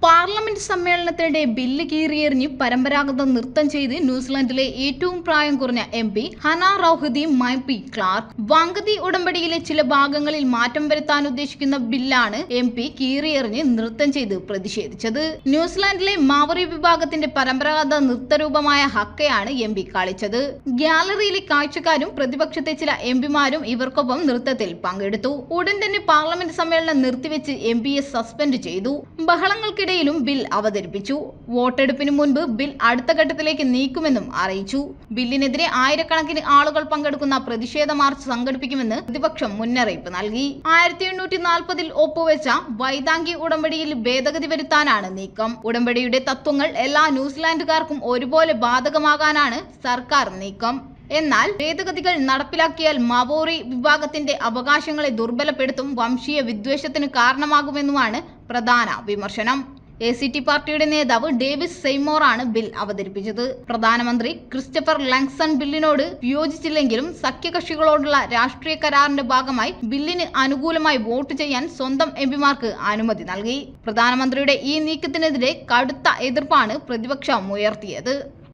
parla parliament സമ്മേളനത്തിനിടെ ബില്ല് കീറിയെറിഞ്ഞ് പരമ്പരാഗത നൃത്തം ചെയ്ത് ന്യൂസിലൻഡിലെ ഏറ്റവും പ്രായം കുറഞ്ഞ M P Hana Rawhiti Maipi Clarke. വാങ്കതി ഉടമ്പടിയിലെ ചില ഭാഗങ്ങളിൽ മാറ്റം വരുത്താൻ ഉദ്ദേശിക്കുന്ന ബില്ലാണ് എം പി കീറിയെറിഞ്ഞ് നൃത്തം ചെയ്ത് പ്രതിഷേധിച്ചത്. ന്യൂസിലാൻഡിലെ മാവറി വിഭാഗത്തിന്റെ പരമ്പരാഗത നൃത്തരൂപമായ ഹക്കയാണ് എം പി കളിച്ചത്. ഗ്യാലറിയിലെ കാഴ്ചക്കാരും പ്രതിപക്ഷത്തെ ചില എം പിമാരും ഇവർക്കൊപ്പം നൃത്തത്തിൽ പങ്കെടുത്തു. ഉടൻ തന്നെ പാർലമെന്റ് സമ്മേളനം നിർത്തിവെച്ച് എം പിയെ സസ്പെൻഡ് ചെയ്തു. ബഹളങ്ങൾക്കിടയിലും അവതരിപ്പിച്ചു. വോട്ടെടുപ്പിന് മുൻപ് ബിൽ അടുത്ത ഘട്ടത്തിലേക്ക് നീക്കുമെന്നും അറിയിച്ചു. ബില്ലിനെതിരെ ആയിരക്കണക്കിന് ആളുകൾ പങ്കെടുക്കുന്ന പ്രതിഷേധ മാർച്ച് സംഘടിപ്പിക്കുമെന്ന് പ്രതിപക്ഷം മുന്നറിയിപ്പ് നൽകി. ആയിരത്തി എണ്ണൂറ്റി നാൽപ്പതിൽ ഒപ്പുവെച്ച വൈതാങ്കി ഉടമ്പടിയിൽ ഭേദഗതി വരുത്താനാണ് നീക്കം. ഉടമ്പടിയുടെ തത്വങ്ങൾ എല്ലാ ന്യൂസിലാൻഡുകാർക്കും ഒരുപോലെ ബാധകമാകാനാണ് സർക്കാർ നീക്കം. എന്നാൽ ഭേദഗതികൾ നടപ്പിലാക്കിയാൽ മവോറി വിഭാഗത്തിന്റെ അവകാശങ്ങളെ ദുർബലപ്പെടുത്തും വംശീയ വിദ്വേഷത്തിന് കാരണമാകുമെന്നുമാണ് പ്രധാന വിമർശനം. എ സി ടി പാർട്ടിയുടെ നേതാവ് ഡേവിസ് സെയ്മോറാണ് ബിൽ അവതരിപ്പിച്ചത്. പ്രധാനമന്ത്രി ക്രിസ്റ്റഫർ ലങ്സൺ ബില്ലിനോട് വിയോജിച്ചില്ലെങ്കിലും സഖ്യകക്ഷികളോടുള്ള രാഷ്ട്രീയ കരാറിന്റെ ഭാഗമായി ബില്ലിന് അനുകൂലമായി വോട്ട് ചെയ്യാൻ സ്വന്തം എംപിമാർക്ക് അനുമതി നൽകി. പ്രധാനമന്ത്രിയുടെ ഈ നീക്കത്തിനെതിരെ കടുത്ത എതിർപ്പാണ് പ്രതിപക്ഷം ഉയർത്തിയത്.